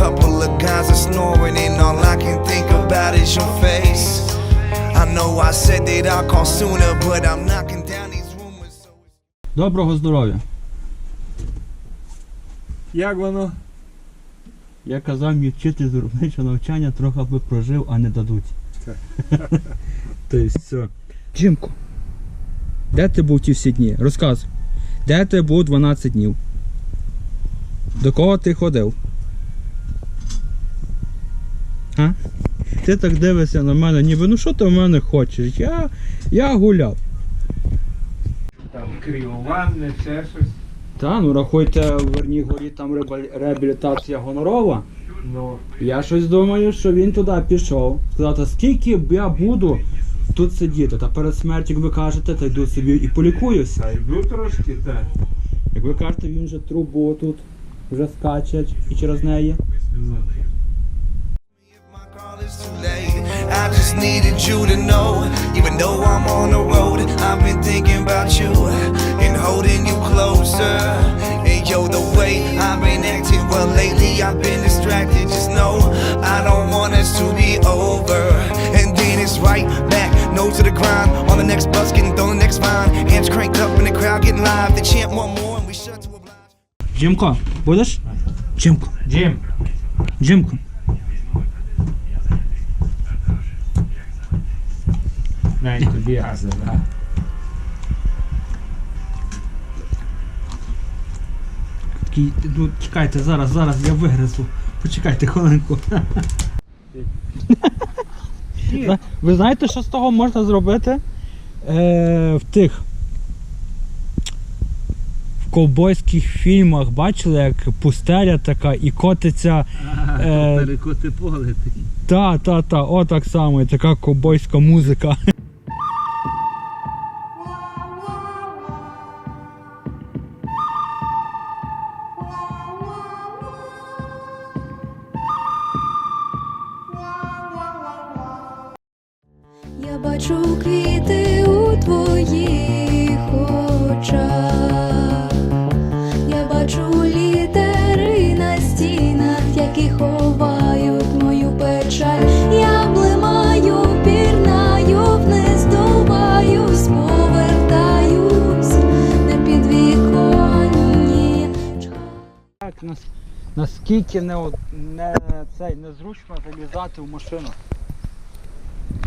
couple of guys are snoring, and all I can think about is your face. Доброго здоров'я. Як воно? Я казав мені вчити з виробничого навчання трохи би прожив, а не дадуть. Тобто все. Джимко, де ти був ті всі дні? Розказуй. Де ти був 12 днів? До кого ти ходив? А? Ти так дивишся на мене, ніби ну що ти в мене хочеш? Я, я гуляв. Там кріованне, це щось. Та, ну рахуйте, в Верній горі там реабілітація гонорова. Ну, Я щось думаю, що він туди пішов. Сказати, скільки я буду тут сидіти, та перед смертю, як ви кажете, та йду собі і полікуюся. та йду трошки, так. Як ви кажете, він вже трубу тут вже скаче і через неї. If my call is too late, I just needed you to know. Even though I'm on the road, I've been thinking about you and holding you closer. And yo, the way I've been acting, well, lately I've been distracted. Just know I don't want us to be over. And then it's right back, nose to the grind. On the next bus, getting thrown the next vine. Hands cranked up in the crowd, getting live. The chant one more, and we shut to a blind. Джимко, будеш? Джимко, Джим, Джимко. Тобі газа, да? Такий, ну чекайте, зараз, зараз я вигризу. Почекайте хвилинку. Зна- Ви знаєте, що з того можна зробити? Е, в тих в ковбойських фільмах бачили, як пустеля така і котиться. Е, Перекоти поле такі. та, та, та, о так само, і така ковбойська музика. Які ховають мою печаль. Я блимаю, пірнаю, вниз довбаюсь, повертаюсь на підвіконні. Так, нас, наскільки не, не, цей, незручно залізати в машину.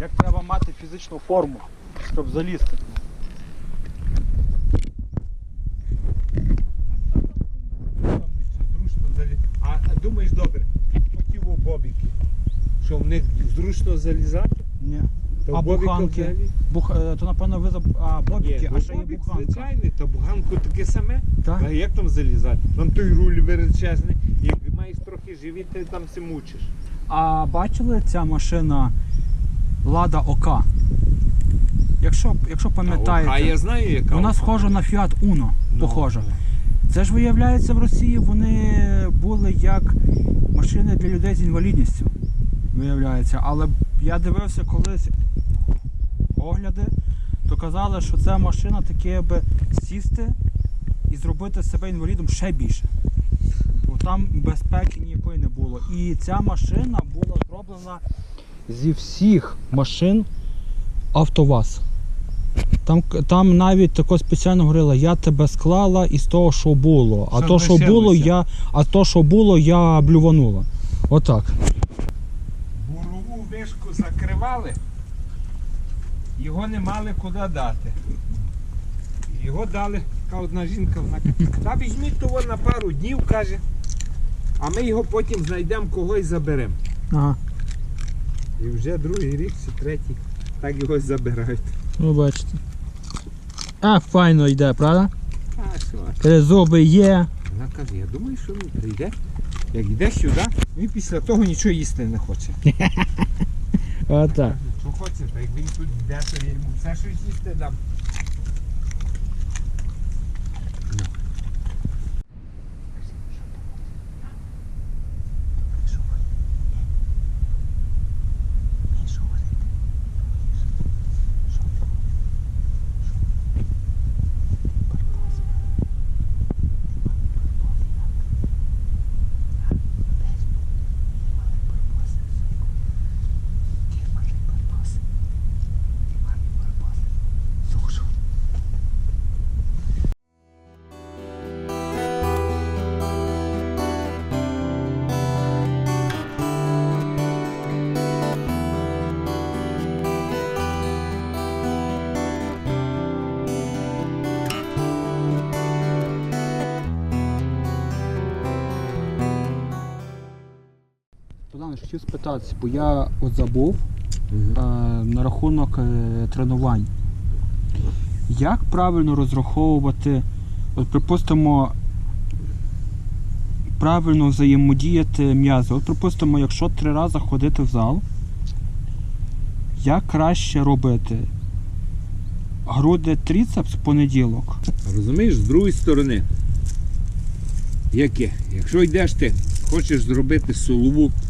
Як треба мати фізичну форму, щоб залізти. Зручно залі... А, а думаєш, добре, хотів у бобіки, що в них зручно залізати, Ні. то А в бобіка буханки? взагалі. Бух, е, то напевно ви заб... А, бобіки, Ні, а ну, ще є бобік буханка. звичайний, то буханку таке саме. Так? А як там залізати? Там той руль величезний, як маєш трохи живіт, ти там все мучиш. А бачили ця машина Лада ОК? Якщо, якщо пам'ятаєте, А я знаю, яка вона схожа на Fiat Uno, Ну, похожа. Це ж виявляється в Росії вони були як машини для людей з інвалідністю. Виявляється. Але я дивився колись огляди, то казали, що ця машина таке аби сісти і зробити себе інвалідом ще більше. Бо там безпеки ніякої не було. І ця машина була зроблена зі всіх машин АвтоВАЗ. Там, там навіть тако спеціально говорила, я тебе склала із того, що було. А Що то, що було, я, а то, що було, я блюванула. Отак. Закривали, його не мали куди дати. Його дали, така одна жінка, вона каже, та візьміть того на пару днів, каже, а ми його потім знайдемо когось заберемо. Ага. І вже другий рік чи третій, так його забирають. Ну бачите. А, файно йде, правда? А що? Е, Зуби є. Вона каже, я думаю, що він прийде. Як йде сюди, він після того нічого їсти не хоче. Отак. Що хочете, як він тут йде, то я йому все щось їсти дам. Хотів спитатися, бо я от забув е, на рахунок е, тренувань. Як правильно розраховувати, от припустимо, правильно взаємодіяти м'язи? От припустимо, якщо три рази ходити в зал, як краще робити? Груди тріцепс в понеділок. Розумієш, з другої сторони, яке? Якщо йдеш ти, хочеш зробити силову, сил-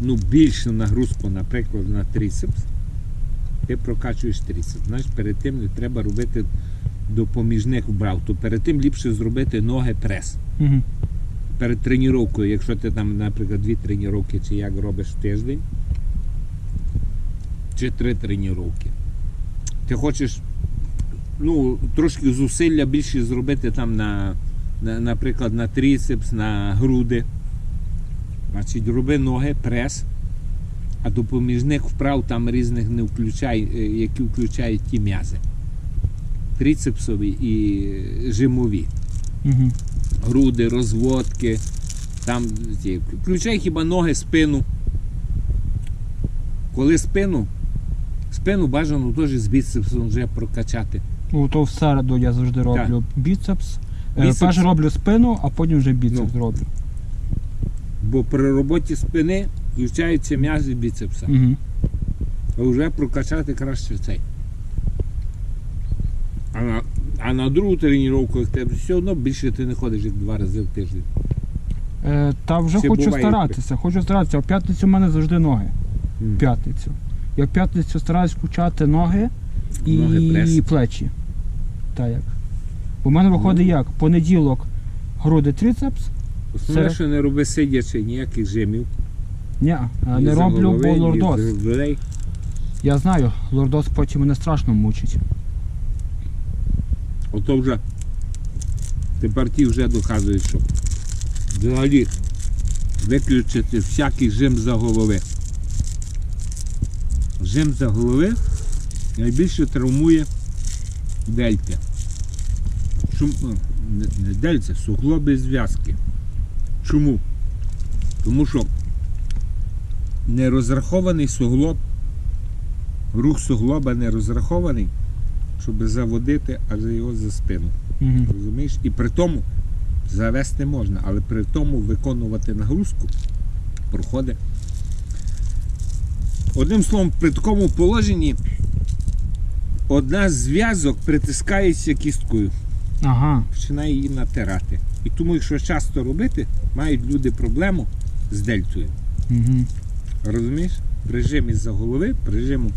ну, більшу нагрузку, наприклад, на трицепс, ти прокачуєш трицепс. Знаєш, перед тим не треба робити допоміжних вправ. То перед тим ліпше зробити ноги прес. Угу. Перед тренуванням, якщо ти там, наприклад, дві тренування чи як робиш в тиждень, чи три тренування. Ти хочеш ну, трошки зусилля більше зробити там на, на наприклад, на трицепс, на груди. Значить, роби ноги, прес, а допоміжних вправ там різних не включай, е, які включають ті м'язи. Трицепсові і жимові Угу. груди, розводки. Там ті. Включай хіба ноги, спину. Коли спину, спину бажано теж з біцепсом вже прокачати. Ну, то в середу я завжди роблю біцепс. Е, Біцепс. Перше роблю спину, а потім вже біцепс Ну. роблю. Бо при роботі спини включаються м'язи біцепса. Угу. А вже прокачати краще цей. А на, а на другу тренування, як тебе все одно більше ти не ходиш як два рази в тиждень. Е, та вже Чи хочу буває старатися, хочу старатися. В п'ятницю в мене завжди ноги. Мгм. В п'ятницю. Я в п'ятницю стараюсь включати ноги і Ноги, прес. плечі. Так як. Бо в мене виходить Ну. як? Понеділок груди трицепс. Основне, що не роби сидячи ніяких жимів. Ні, Ні не роблю, голови, бо ні лордоз. за. Я знаю, лордоз потім мене страшно мучить. Ото вже тепер ті вже доказують, що взагалі виключити всякий жим за голови. Жим за голови найбільше травмує дельти. Чому? ну, Не, не дельце, суглоби зв'язки. Чому? Тому що не розрахований суглоб, рух суглоба не розрахований, щоб заводити аж його за спину. Угу. Розумієш? І при тому завести можна, але при тому виконувати нагрузку проходить. Одним словом, при такому положенні одна з зв'язок притискається кісткою, Ага. починає її натирати. І тому, якщо часто робити, мають люди проблему з дельтою. Угу. Розумієш? Прижим із-за голови, прижиму.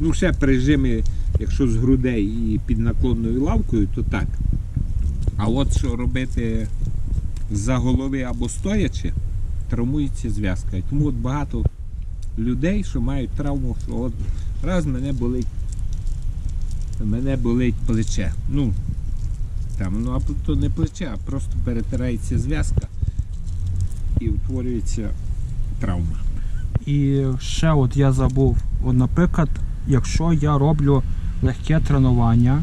Ну, ще прижими, якщо з грудей і під наклонною лавкою, то так. А от що робити за голови або стоячи, травмується зв'язка. І тому от багато людей, що мають травму, що от раз мене болить, мене болить плече. Ну, там, ну, а то не плече, а просто перетирається зв'язка і утворюється травма. І ще от я забув, от, наприклад, якщо я роблю легке тренування,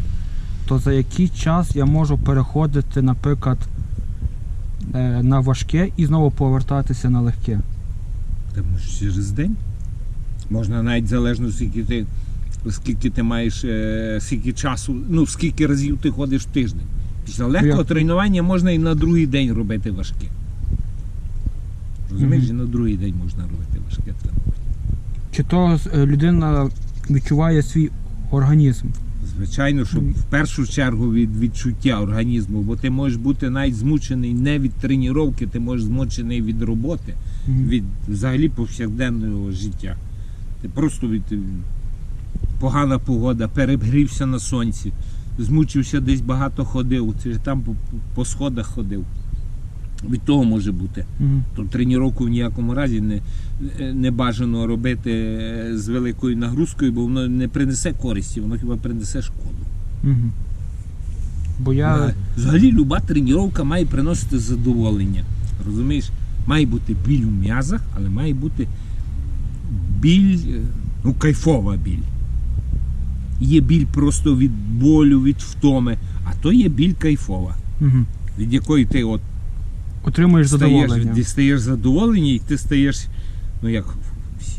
то за який час я можу переходити, наприклад, е, на важке і знову повертатися на легке. Та ну, через день. Можна навіть залежно скільки ти, скільки ти маєш, е, скільки часу, ну скільки разів ти ходиш в тиждень. Після легкого тренування можна і на другий день робити важке. Розумієш, і на другий день можна робити важке тренування. Чи то е, людина відчуває свій організм? Звичайно, що в першу чергу від відчуття організму, бо ти можеш бути навіть змучений не від тренування, ти можеш змучений від роботи, від взагалі повсякденного життя. Ти просто від е, погана погода, перегрівся на сонці, змучився десь багато ходив, ти ж там по, по сходах ходив. Від того може бути. Мгм. То тренування в ніякому разі не, не бажано робити е, з великою нагрузкою, бо воно не принесе користі, воно хіба принесе шкоду. Мгм. Бо я. Взагалі люба тренування має приносити задоволення. Розумієш? Має бути біль в м'язах, але має бути біль, е, ну, кайфова біль. Є біль просто від болю, від втоми, а то є біль кайфова, Мгм. від якої ти от Отримуєш стаєш, задоволення. дістаєш задоволення, і ти стаєш ну як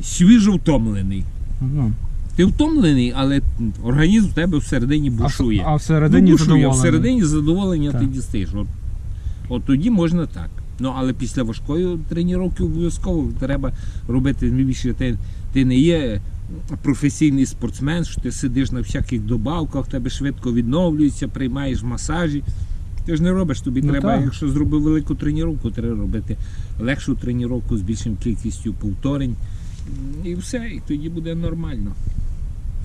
свіжо втомлений. Ну, Ти втомлений, але організм в тебе всередині а, бушує. а всередині ну, бушує, а задоволення. всередині задоволення Так. ти дістаєш. От, от тоді можна так. Ну але після важкої тренування обов'язково треба робити. Більше ти, ти не є професійний спортсмен, що ти сидиш на всяких добавках, тебе швидко відновлюється, приймаєш масажі. Ти ж не робиш, тобі Ну, треба, так. якщо зробив велику тренування, треба робити легшу тренування з більшим кількістю повторень. І все, і тоді буде нормально.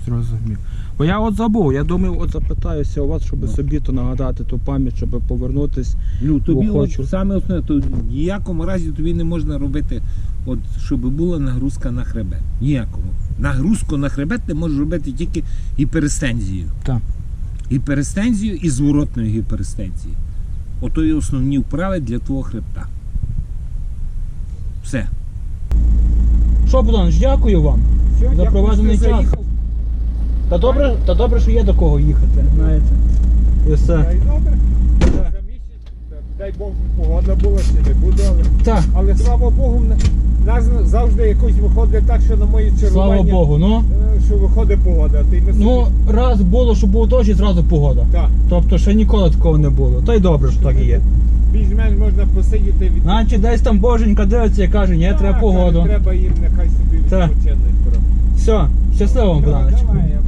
Зрозумів. Бо я от забув, я думав, от запитаюся у вас, щоб Ну. собі то нагадати ту пам'ять, щоб повернутись. Ну тобі Бо хочу. от, саме основне, то в ніякому разі тобі не можна робити, от, щоб була нагрузка на хребет. Ніякому. Нагрузку на хребет ти можеш робити тільки гіперестензією. Так. Гіперестензією і зворотною гіперестензією. Ото є основні вправи для твого хребта. Все. Що, Богданович, дякую вам. Все, За проведений час. Та добре, та добре, що є до кого їхати, знаєте. І все. Дай добре. За місяць, дай Бог, погода була, чи не буде, але, Так, але слава Богу, в нас завжди якось виходить так, що на мої чергування, слава Богу. Ну, е, що виходить погода. Ти ми ну собі- раз було, що був дощ і зразу погода. так. Тобто ще ніколи такого не було. Та й добре, що так і є. Більш-менш можна посидіти від Наче десь там боженька дивиться і каже, ні, треба Так, погоду. Треба їм нехай собі Так. відпочинуть. Все, щасливо вам, Давай, давай, я